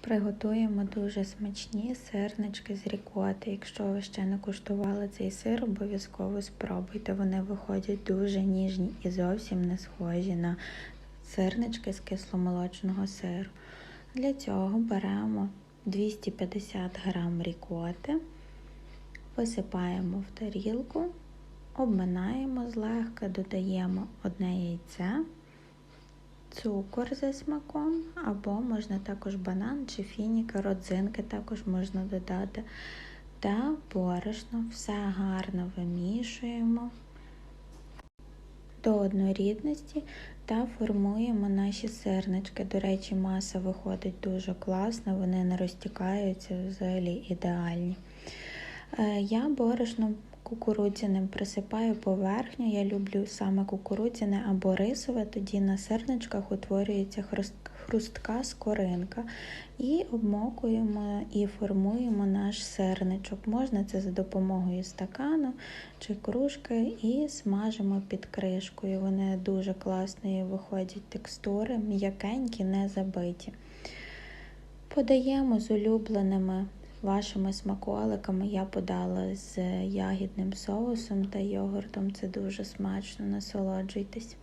Приготуємо дуже смачні сирнички з рікоти. Якщо ви ще не куштували цей сир, обов'язково спробуйте. Вони виходять дуже ніжні і зовсім не схожі на сирнички з кисломолочного сиру. Для цього беремо 250 г рікоти, висипаємо в тарілку, обминаємо злегка, додаємо одне яйце цукор за смаком, або можна також банан чи фініки, родзинки також можна додати. Та борошно все гарно вимішуємо до однорідності та формуємо наші сирнички. До речі, маса виходить дуже класно, вони не розтікаються взагалі ідеальні. Я борошно кукурудзяним присипаю поверхню. Я люблю саме кукурудзяне або рисове, тоді на сирничках утворюється хрустка скоринка. І обмокуємо і формуємо наш сирничок. Можна це за допомогою стакану чи кружки, і смажимо під кришкою. Вони дуже класної виходять текстури, м'якенькі, не забиті. Подаємо з улюбленими вашими смаколиками. Я подала з ягідним соусом та йогуртом. Це дуже смачно, насолоджуйтесь.